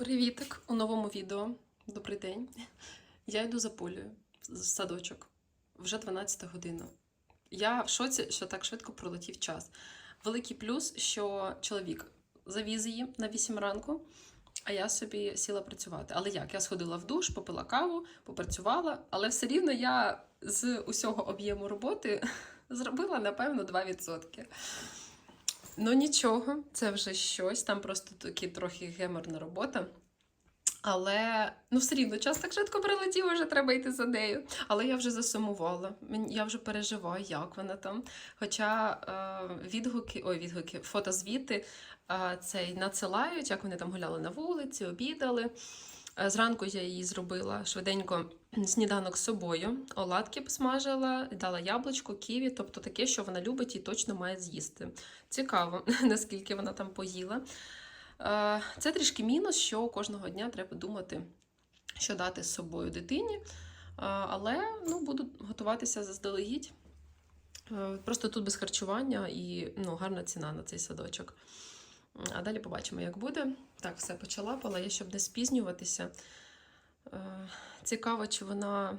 Привітик у новому відео. Добрий день. Я йду за полею в садочок. Вже 12 година. Я в шоці, що так швидко пролетів час. Великий плюс, що чоловік завіз її на 8 ранку, а я собі сіла працювати. Але як? Я сходила в душ, попила каву, попрацювала, але все рівно я з усього об'єму роботи зробила, напевно, 2%. Ну нічого, це вже щось. Там просто такі трохи геморна робота. Але ну все рівно час так швидко прилетів, вже треба йти за нею. Але я вже засумувала. Я вже переживаю, як вона там. Хоча е, відгуки, ой, відгуки, фотозвіти е, цей надсилають, як вони там гуляли на вулиці, обідали. Е, Зранку я їй зробила швиденько сніданок з собою. Оладки посмажила, дала яблучко, ківі, тобто таке, що вона любить і точно має з'їсти. Цікаво, наскільки вона там поїла. Е, Це трішки мінус, що кожного дня треба думати, що дати з собою дитині. Е, Але ну, буду готуватися заздалегідь. Просто тут без харчування і ну, гарна ціна на цей садочок. А далі побачимо, як буде. Так, все почалапала. Я щоб не спізнюватися. Е, Цікаво, чи вона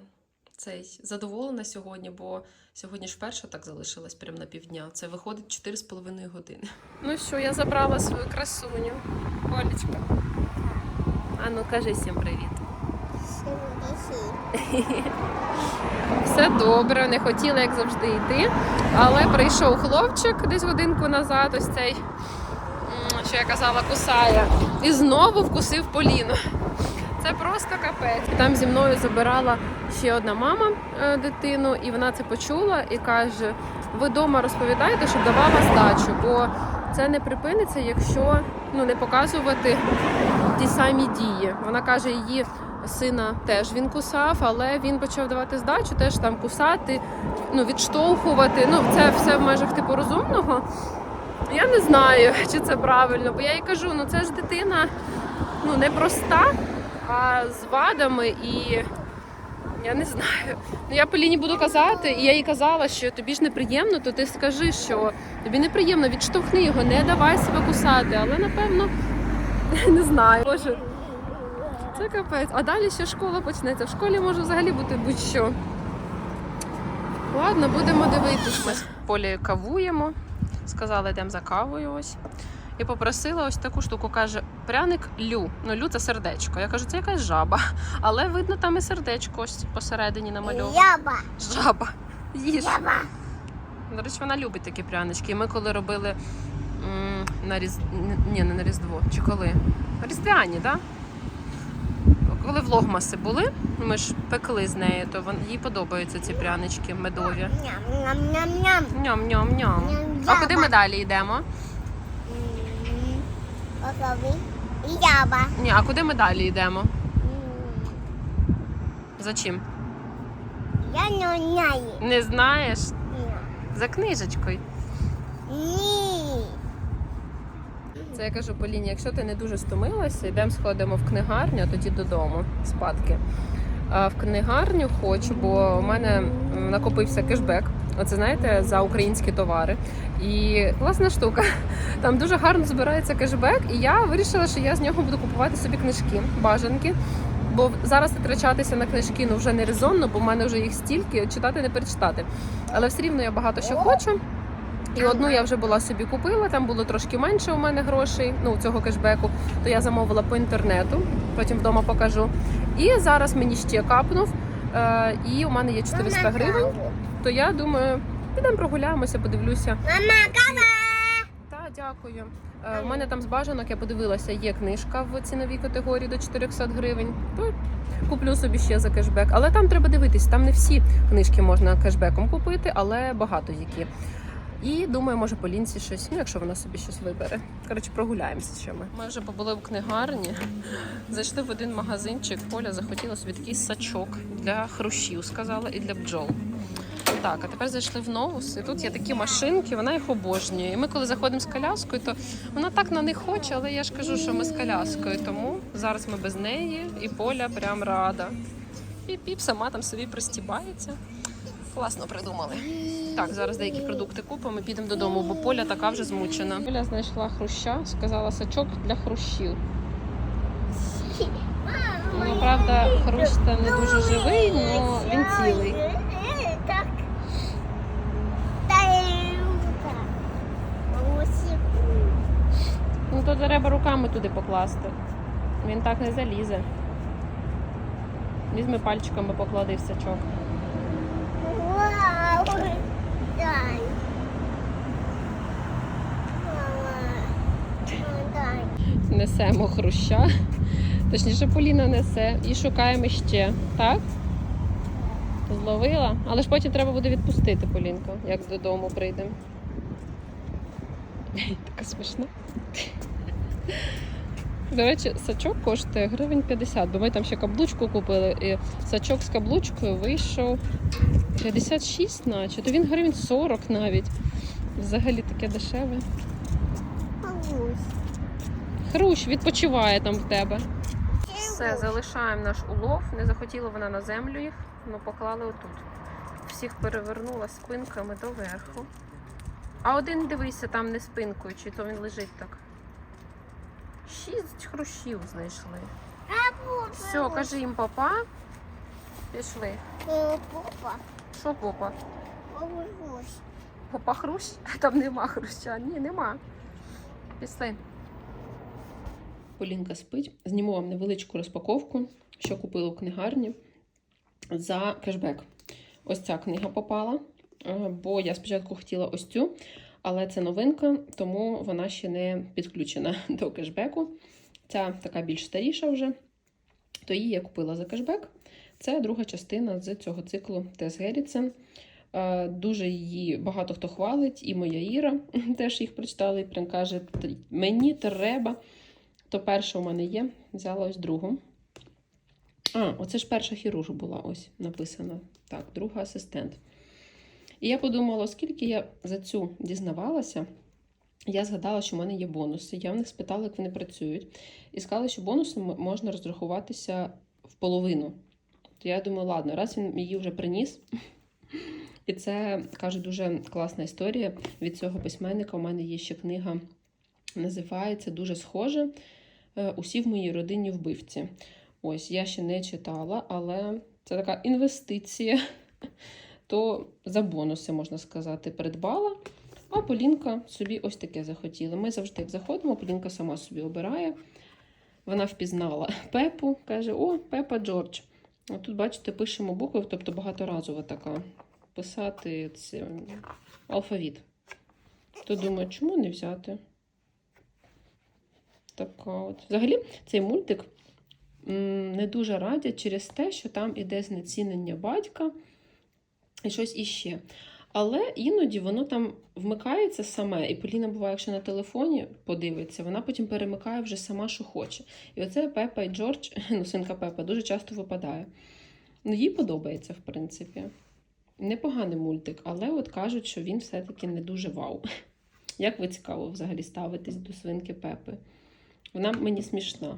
цей задоволена сьогодні, бо сьогодні ж перша так залишилась прямо на півдня. Це виходить 4,5 години. Ну що, я забрала свою красуню. Олечка. А ну кажи всім привіт. Все добре, не хотіла, як завжди, йти. Але прийшов хлопчик десь годинку назад, ось цей, що я казала, кусає. І знову вкусив Поліну. Це просто капець. Там зі мною забирала ще одна мама е, дитину, і вона це почула і каже: ви вдома розповідаєте, щоб давала здачу, бо це не припиниться, якщо ну, не показувати ті самі дії. Вона каже, її сина теж він кусав, але він почав давати здачу, теж там кусати, ну, відштовхувати. Ну, це все в межах типу розумного. Я не знаю, чи це правильно, бо я їй кажу, ну це ж дитина ну, непроста, а з вадами і. Я не знаю. Ну я Поліні буду казати, і я їй казала, що тобі ж неприємно, то ти скажи, що тобі неприємно, відштовхни його, не давай себе кусати. Але напевно не знаю. Боже, це капець. А далі ще школа почнеться. В школі може взагалі бути будь-що. Ладно, будемо дивитися. Ми з полі кавуємо. Сказали, йдемо за кавою ось. І попросила ось таку штуку. Каже, пряник лю. Ну, лю це сердечко. Я кажу, це якась жаба. Але видно, там і сердечко ось посередині намальовано. Яба. Жаба. Їж. Яба. До речі, вона любить такі прянички. І ми коли робили м, на різ... Ні, не на Різдво. Чи коли? Різдвяні, так? Да? Коли влогмаси були, ми ж пекли з нею, то вон... їй подобаються ці прянички медові. Ням-ням-ням-ням. Ням-ням-ням. А куди ми далі йдемо? М. Яба. Ні, а куди ми далі йдемо? М, За чим? Я не знаю. Не знаєш? Ні. За книжечкою. Ні. Це я кажу Поліні, якщо ти не дуже стомилася, йдемо сходимо в книгарню, а тоді додому спадки. А в книгарню хочу, бо у мене накопився кешбек. Оце знаєте, за українські товари. І класна штука. Там дуже гарно збирається кешбек, і я вирішила, що я з нього буду купувати собі книжки, бажанки. Бо зараз витрачатися на книжки ну вже не резонно, бо в мене вже їх стільки читати не перечитати. Але все рівно я багато що хочу. І одну я вже була собі купила, там було трошки менше у мене грошей, ну цього кешбеку, то я замовила по інтернету, потім вдома покажу. І зараз мені ще капнув, е, і у мене є 400 гривень, то я думаю, підемо прогуляємося, подивлюся. Мама, кава. Та, дякую. Е, У мене там з бажанок я подивилася, є книжка в ціновій категорії до 400 гривень. То куплю собі ще за кешбек. Але там треба дивитись, там не всі книжки можна кешбеком купити, але багато які. І думаю, може по лінці щось, ну якщо вона собі щось вибере. Коротше, прогуляємося ще ми. Ми вже побули в книгарні. Зайшли в один магазинчик. Поля захотіла собі такий сачок для хрущів, сказала, і для бджол. Так, а тепер зайшли в новус, і тут є такі машинки, вона їх обожнює. І ми, коли заходимо з коляскою, то вона так на них хоче, але я ж кажу, що ми з коляскою, тому зараз ми без неї, і поля прям рада. Піп-піп сама там собі пристібається. Класно придумали. Так, зараз деякі продукти купимо підемо додому, бо поля така вже змучена. Поля знайшла хруща, сказала сачок для хрущів. Правда, хрущта не дуже живий, але він цілий. Ну то треба руками туди покласти. Він так не залізе. Візьми пальчиками поклади в сачок. Вау. Дай. Мама. Дай. Несемо хруща. Точніше, Поліна несе і шукаємо ще, так? Зловила. Але ж потім треба буде відпустити Полінка, як додому прийдемо. Така смішна. До речі, сачок коштує гривень 50, бо ми там ще каблучку купили, і сачок з каблучкою вийшов 56, наче, то він гривень 40 навіть. Взагалі таке дешеве. Хрущ відпочиває там в тебе. Все, залишаємо наш улов. Не захотіла вона на землю їх, але поклали отут. Всіх перевернула спинками доверху. А один дивися, там не спинкою, чи то він лежить так. Шість хрущів знайшли. Все, кажи їм папа. Пішли. Е, Папа. Що попа? Попа хрущ? Там нема хруща. Ні, нема. Пішли. Полінка спить. Зніму вам невеличку розпаковку, що купила в книгарні за кешбек. Ось ця книга попала, е, бо я спочатку хотіла ось цю, але це новинка, тому вона ще не підключена до кешбеку. Ця така більш старіша вже, то її я купила за кешбек. Це друга частина з цього циклу Тес Геррітсен. Е, Дуже її багато хто хвалить, і моя Іра теж їх прочитала і прям каже: мені треба. То перша у мене є, взяла ось другу. А, оце ж перша хірург була, ось написано. Так, друга асистент. І я подумала, оскільки я за цю дізнавалася, я згадала, що в мене є бонуси. Я в них спитала, як вони працюють. І сказали, що бонусом можна розрахуватися в половину. То я думаю, ладно, раз він її вже приніс. І це каже дуже класна історія від цього письменника. У мене є ще книга, називається дуже схоже. е, Усі в моїй родині вбивці. Ось я ще не читала, але це така інвестиція. То за бонуси, можна сказати, придбала. А Полінка собі ось таке захотіла. Ми завжди як заходимо, Полінка сама собі обирає. Вона впізнала Пепу, каже: О, Пепа Джордж. А тут, бачите, пишемо букви, тобто багаторазова така. Писати це алфавіт. То думаю, чому не взяти? Така от. Взагалі, цей мультик не дуже радять через те, що там іде знецінення батька і щось іще. Але іноді воно там вмикається саме, і Поліна буває, якщо на телефоні подивиться, вона потім перемикає вже сама, що хоче. І оце Пепа і Джордж, ну, синка Пепа, дуже часто випадає. Ну, їй подобається, в принципі. Непоганий мультик, але от кажуть, що він все-таки не дуже вау. Як ви цікаво взагалі ставитесь до свинки Пепи? Вона мені смішна.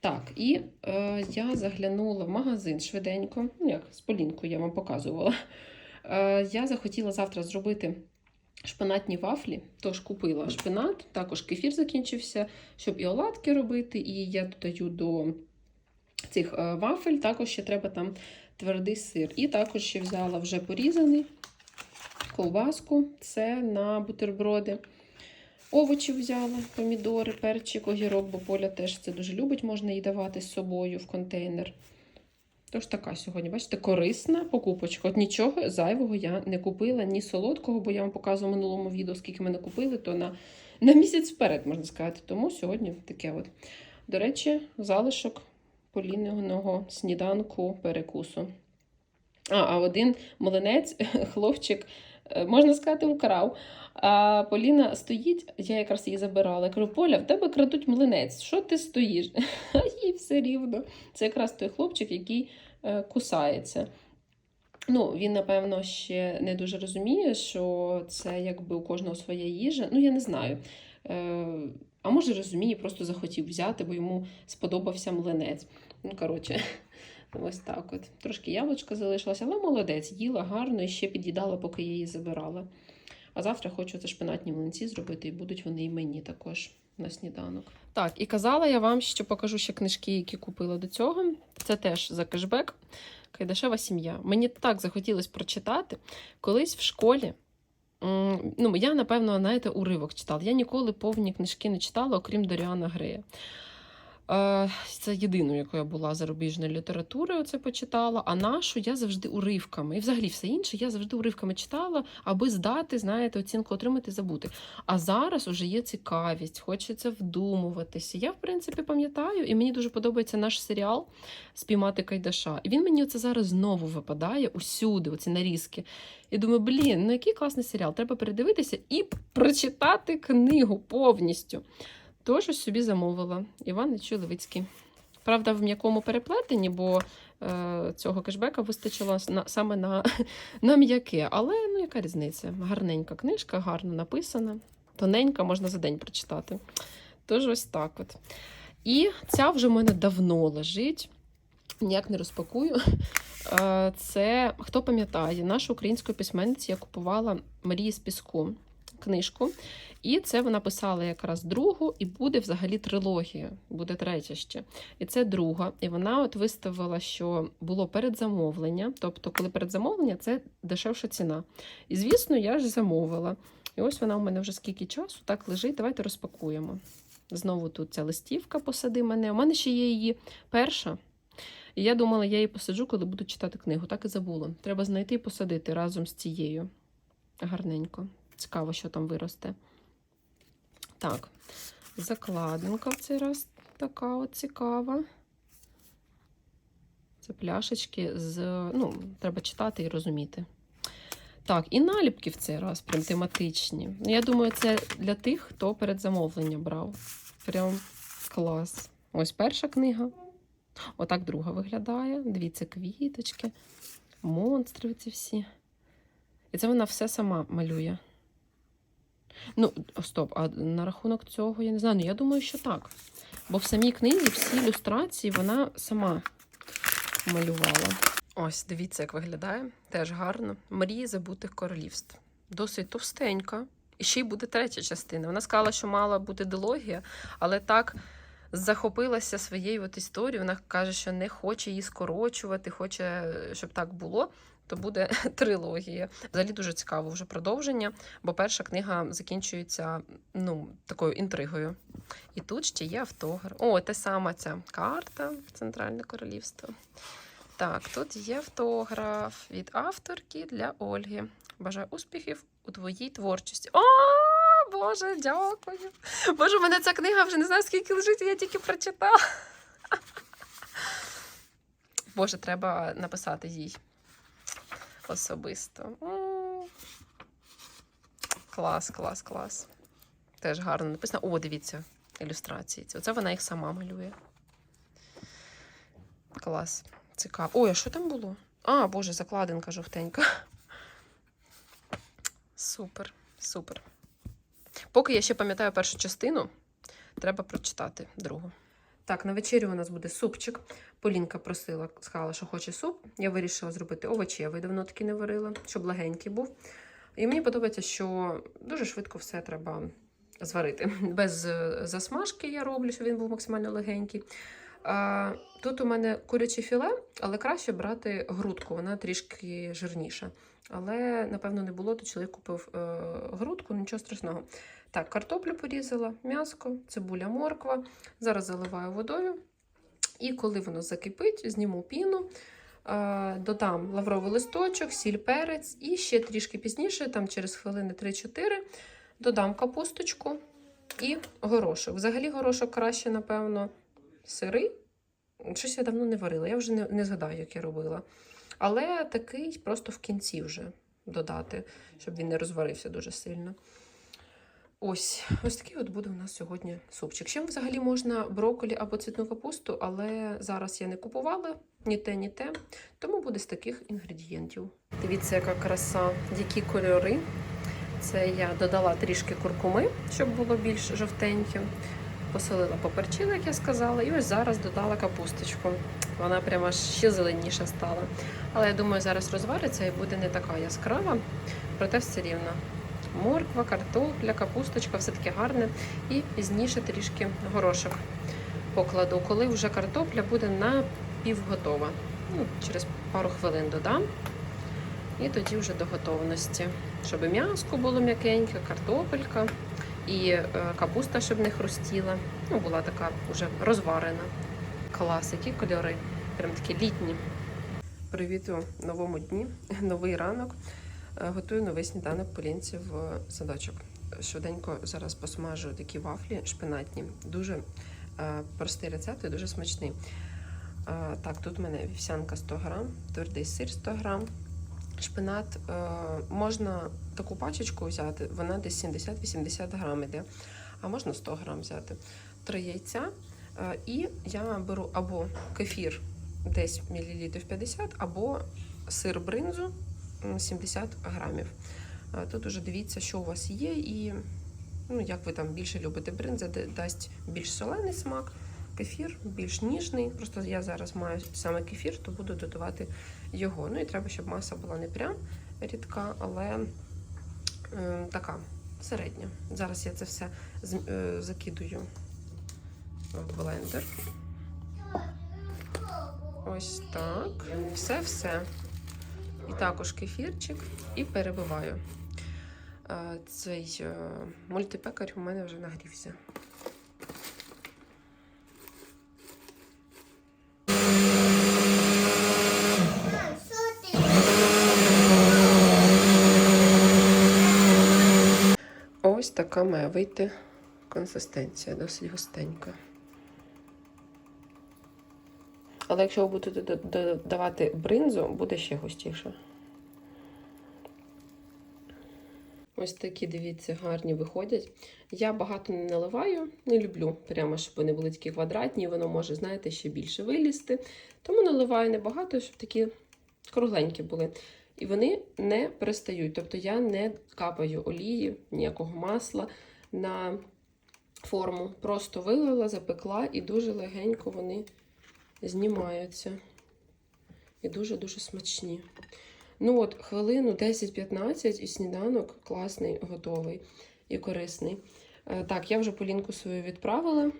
Так, і е, я заглянула в магазин швиденько, ну як з Полінкою я вам показувала. Е, я захотіла завтра зробити шпинатні вафлі, тож купила шпинат, також кефір закінчився, щоб і оладки робити, і я додаю до цих е, вафель, також ще треба там твердий сир. І також ще взяла вже порізаний ковбаску, це на бутерброди. Овочі взяла, помідори, перчик, огірок, бо Поля теж це дуже любить, можна їй давати з собою в контейнер. Тож така сьогодні, бачите, корисна покупочка. От нічого зайвого я не купила, ні солодкого, бо я вам показувала в минулому відео, скільки ми не купили, то на, на місяць вперед, можна сказати. Тому сьогодні таке от. До речі, залишок поліненого сніданку перекусу. А, а один млинець, хлопчик, можна сказати, украв. А Поліна стоїть, я якраз її забирала. Я кажу, Поля, в тебе крадуть млинець. Що ти стоїш? А їй все рівно. Це якраз той хлопчик, який е, кусається. Ну, він, напевно, ще не дуже розуміє, що це якби у кожного своя їжа. Ну, я не знаю. Е, а може розуміє, просто захотів взяти, бо йому сподобався млинець. Ну, коротше, ось так от. Трошки яблучка залишилося, але молодець, їла гарно і ще під'їдала, поки я її забирала. А завтра хочу це шпинатні млинці зробити, і будуть вони і мені також на сніданок. Так, і казала я вам, що покажу ще книжки, які купила до цього. Це теж за кешбек. Кайдашева сім'я. Мені так захотілося прочитати. Колись в школі. Ну, я, напевно, знаєте, уривок читала. Я ніколи повні книжки не читала, окрім Доріана Грея. Е, Це єдину, яку я була зарубіжною літературою, це почитала. А нашу я завжди уривками. І взагалі все інше я завжди уривками читала, аби здати, знаєте, оцінку отримати, забути. А зараз уже є цікавість, хочеться вдумуватися. Я, в принципі, пам'ятаю, і мені дуже подобається наш серіал Спіймати Кайдаша. І він мені оце зараз знову випадає усюди, оці нарізки. І думаю, блін, ну який класний серіал. Треба передивитися і прочитати книгу повністю. Тож ось собі замовила Іван Ілліч Правда, в м'якому переплетенні, бо е, цього кешбека вистачило на, саме на, на м'яке. Але ну яка різниця? Гарненька книжка, гарно написана, тоненька, можна за день прочитати. Тож ось так от. І ця вже в мене давно лежить. Ніяк не розпакую. Е, Це хто пам'ятає, нашу українську письменницю я купувала Марії з піску книжку. І це вона писала якраз другу, і буде взагалі трилогія, буде третя ще. І це друга. І вона от виставила, що було передзамовлення. Тобто, коли передзамовлення, це дешевша ціна. І звісно, я ж замовила. І ось вона у мене вже скільки часу так лежить. Давайте розпакуємо. Знову тут ця листівка посади мене. У мене ще є її перша. І я думала, я її посаджу, коли буду читати книгу. Так і забула. Треба знайти і посадити разом з цією. Гарненько. Цікаво, що там виросте. Так, закладинка в цей раз така от цікава. Це пляшечки з. Ну, треба читати і розуміти. Так, і наліпки в цей раз прям тематичні. Я думаю, це для тих, хто перед замовленням брав. Прям клас. Ось перша книга. Отак друга виглядає. Дивіться, квіточки, монстри ці всі. І це вона все сама малює. Ну, стоп, а на рахунок цього я не знаю. Ну, я думаю, що так. Бо в самій книзі всі ілюстрації вона сама малювала. Ось, дивіться, як виглядає. Теж гарно. Мрії забутих королівств. Досить товстенька. І ще й буде третя частина. Вона сказала, що мала бути дилогія, але так захопилася своєю от історією. Вона каже, що не хоче її скорочувати, хоче, щоб так було. То буде трилогія. Взагалі дуже цікаво вже продовження, бо перша книга закінчується ну, такою інтригою. І тут ще є автограф. О, те сама ця карта Центральне Королівство. Так, тут є автограф від авторки для Ольги. Бажаю успіхів у твоїй творчості. О, Боже, дякую. Боже, у мене ця книга вже не знаю, скільки лежить, я тільки прочитала. Боже, треба написати їй особисто. Клас, клас, клас. Теж гарно написано. О, дивіться, ілюстрації. Оце вона їх сама малює. Клас. Цікаво. Ой, а що там було? А, Боже, закладинка жовтенька. Супер, супер. Поки я ще пам'ятаю першу частину, треба прочитати другу. Так, на вечерю у нас буде супчик. Полінка просила, сказала, що хоче суп. Я вирішила зробити овочевий, давно таки не варила, щоб легенький був. І мені подобається, що дуже швидко все треба зварити. Без е, засмажки я роблю, щоб він був максимально легенький. Тут у мене куряче філе, але краще брати грудку, вона трішки жирніша. Але, напевно, не було, то чоловік купив е, грудку, нічого страшного. Так, картоплю порізала, м'яско, цибуля, морква. Зараз заливаю водою. І коли воно закипить, зніму піну, е, додам лавровий листочок, сіль, перець, і ще трішки пізніше, там через хвилини 3-4, додам капусточку і горошок. Взагалі, горошок краще, напевно, сирий. Щось я давно не варила, я вже не, не згадаю, як я робила. Але такий просто в кінці вже додати, щоб він не розварився дуже сильно. Ось, ось такий от буде у нас сьогодні супчик. Ще взагалі можна брокколі або цвітну капусту, але зараз я не купувала ні те, ні те, тому буде з таких інгредієнтів. Дивіться, яка краса, які кольори. Це я додала трішки куркуми, щоб було більш жовтеньким. Посолила, поперчила, як я сказала, і ось зараз додала капусточку. Вона прямо ще зеленіша стала. Але я думаю, зараз розвариться і буде не така яскрава, проте все рівно морква, картопля, капусточка, все таке гарне. І пізніше трішки горошок покладу, коли вже картопля буде напівготова. Ну, через пару хвилин додам. І тоді вже до готовності. Щоб м'яско було м'якеньке, картопелька і е, капуста, щоб не хрустіла. Ну, була така вже розварена. Клас, кольори. Прям такі літні. Привіт у новому дні, новий ранок. Е, Готую новий сніданок полінці в садочок. Швиденько зараз посмажу такі вафлі шпинатні. Дуже е, простий рецепт і дуже смачний. Так, тут в мене вівсянка 100 грам, твердий сир 100 грам, шпинат. е, Можна таку пачечку взяти, вона десь 70-80 грам іде, а можна 100 грам взяти. Три яйця. е, І я беру або кефір десь мілілітрів 50, або сир бринзу 70 грамів. Е, Тут уже дивіться, що у вас є, і ну, як ви там більше любите бринза, дасть більш солений смак, кефір більш ніжний. Просто я зараз маю саме кефір, то буду додавати його. Ну і треба, щоб маса була не прям рідка, але е, така середня. Зараз я це все е, закидую в блендер. Ось так. Все-все. І також кефірчик і перебиваю. Е, Цей е, мультипекар у мене вже нагрівся. Мам, що ти? Ось така має вийти консистенція, досить густенька. Але якщо ви будете додавати бринзу, буде ще густіше. Ось такі, дивіться, гарні виходять. Я багато не наливаю, не люблю, прямо щоб вони були такі квадратні, воно може, знаєте, ще більше вилізти. Тому наливаю небагато, щоб такі кругленькі були. І вони не перестають. Тобто я не капаю олії, ніякого масла на форму. Просто вилила, запекла і дуже легенько вони знімаються. І дуже-дуже смачні. Ну от, хвилину 10-15 і сніданок класний, готовий і корисний. Е, Так, я вже полінку свою відправила.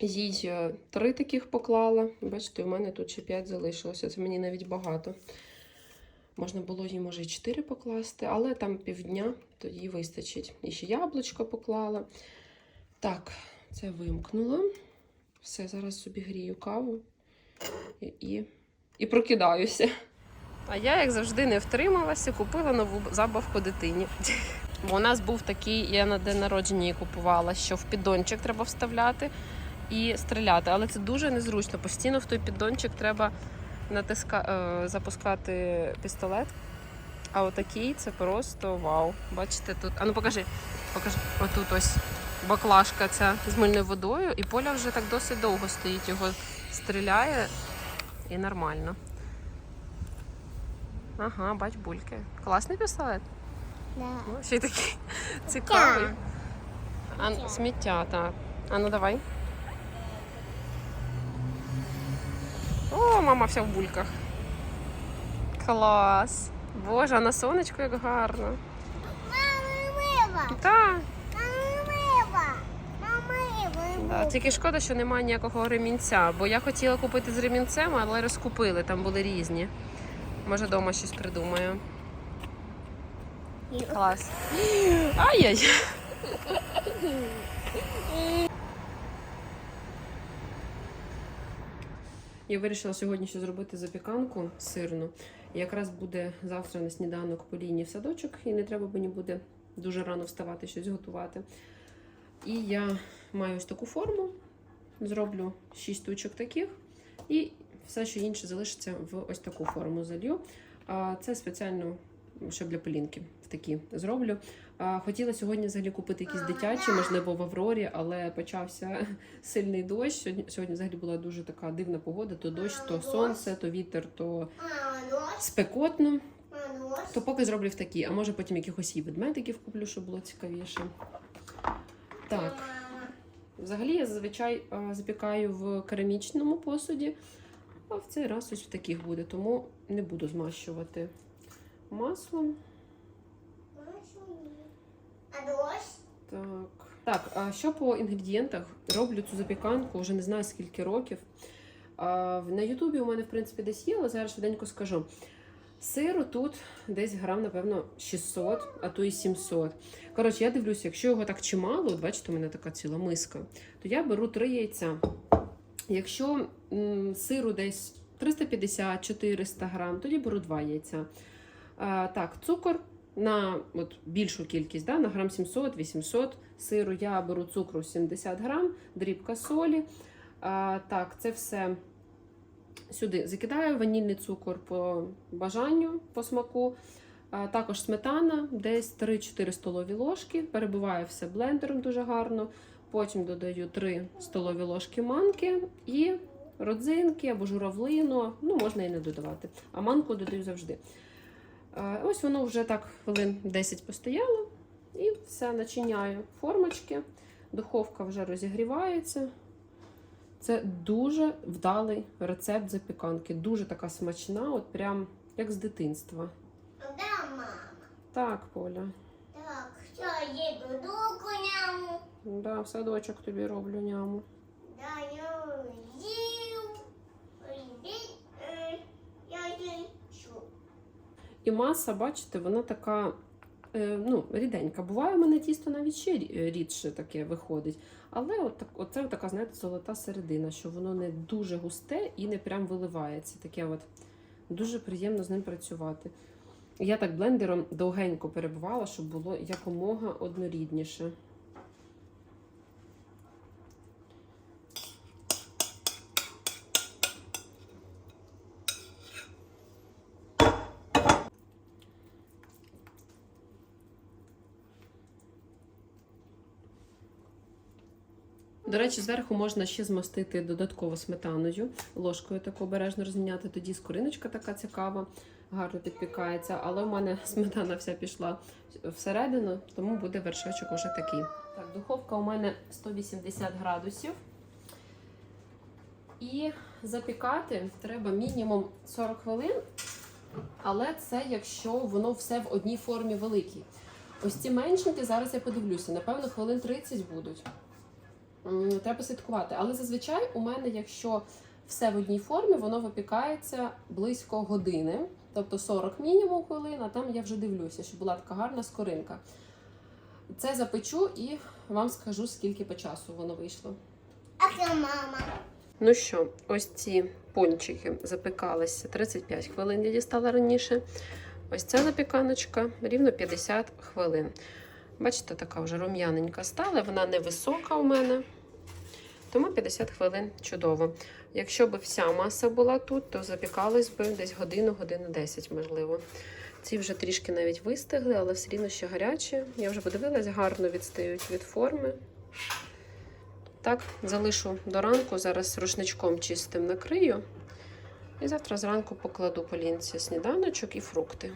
Їй е, три таких поклала. Бачите, у мене тут ще 5 залишилося. Це мені навіть багато. Можна було їй, може, і 4 покласти, але там півдня, то їй вистачить. І ще яблучко поклала. Так, це вимкнула. Все, зараз собі грію каву і, і, і прокидаюся. А я, як завжди, не втрималася, купила нову забавку дитині. Бо у нас був такий, я на день народження її купувала, що в піддончик треба вставляти і стріляти. Але це дуже незручно. Постійно в той піддончик треба натиска... е, запускати пістолет. А отакий це просто вау. Бачите, тут. А ну покажи, покажи. Отут ось баклажка ця з мильною водою, і поля вже так досить довго стоїть, його стріляє і нормально. Ага, бач бульки. Класний пістолет. Да. Ну, ще й такий цікавий. Так. А, Сміття. сміття, так. А ну давай. О, мама вся в бульках. Клас. Боже, а на сонечку як гарно. Мама мила. Так. Да, тільки шкода, що немає ніякого ремінця, бо я хотіла купити з ремінцем, але розкупили, там були різні. Може, вдома щось придумаю. Клас. Ай-яй. Я вирішила сьогодні ще зробити запіканку сирну. Якраз буде завтра на сніданок по лінії в садочок, і не треба мені буде дуже рано вставати щось готувати. І я маю ось таку форму, зроблю 6 тучок таких, і все, що інше залишиться в ось таку форму залью. Це спеціально, щоб для полінки в такі зроблю. Хотіла сьогодні взагалі купити якісь дитячі, можливо, в Аврорі, але почався сильний дощ. Сьогодні, сьогодні взагалі була дуже така дивна погода: то дощ, то сонце, то вітер, то спекотно. То поки зроблю в такі, а може потім якихось і ведмедиків куплю, щоб було цікавіше. Так. Взагалі я зазвичай запікаю в керамічному посуді, а в цей раз ось в таких буде, тому не буду змащувати маслом. Так. Так, а що по інгредієнтах? Роблю цю запіканку вже не знаю скільки років. А, на Ютубі у мене, в принципі, десь є, але зараз швиденько скажу. Сиру тут десь грам, напевно, 600, а то і 700. Коротше, я дивлюся, якщо його так чимало, от бачите, у мене така ціла миска, то я беру 3 яйця. Якщо м, сиру десь 350-400 грам, тоді беру 2 яйця. А, так, цукор на от, більшу кількість, да, на грам 700-800 сиру я беру цукру 70 грам, дрібка солі. А, так, це все сюди закидаю ванільний цукор по бажанню, по смаку. А, також сметана, десь 3-4 столові ложки. Перебиваю все блендером дуже гарно. Потім додаю 3 столові ложки манки і родзинки або журавлину. Ну, можна і не додавати. А манку додаю завжди. Е, Ось воно вже так хвилин 10 постояло. І все начиняю формочки. Духовка вже розігрівається. Це дуже вдалий рецепт запіканки. Дуже така смачна, от прям як з дитинства. Да, мама. Так, Поля. Так, що їду до коняму. Да, в садочок тобі роблю няму. Да, я їв. Іди, е, Я їжу. І маса, бачите, вона така е, ну, ріденька. Буває, у мене тісто навіть ще рідше таке виходить. Але от, так- оце така, знаєте, золота середина, що воно не дуже густе і не прям виливається. Таке от дуже приємно з ним працювати. Я так блендером довгенько перебувала, щоб було якомога однорідніше. До речі, зверху можна ще змастити додатково сметаною, ложкою таку обережно розміняти. Тоді скориночка така цікава, гарно підпікається. Але в мене сметана вся пішла всередину, тому буде вершечок уже такий. Так, духовка у мене 180 градусів. І запікати треба мінімум 40 хвилин. Але це якщо воно все в одній формі великій. Ось ці меншенькі, зараз я подивлюся, напевно, хвилин 30 будуть. Треба слідкувати. Але зазвичай у мене, якщо все в одній формі, воно випікається близько години, тобто 40 мінімум хвилин, а там я вже дивлюся, щоб була така гарна скоринка. Це запечу і вам скажу, скільки по часу воно вийшло. А це мама. Ну що, ось ці пончики запекалися 35 хвилин, я дістала раніше. Ось ця запіканочка рівно 50 хвилин. Бачите, така вже рум'яненька стала, вона невисока у мене. Тому 50 хвилин чудово. Якщо б вся маса була тут, то запікались би десь годину, годину 10, можливо. Ці вже трішки навіть вистигли, але все рівно ще гарячі. Я вже подивилась, гарно відстають від форми. Так, залишу до ранку, зараз рушничком чистим накрию. І завтра зранку покладу по лінці сніданочок і фрукти.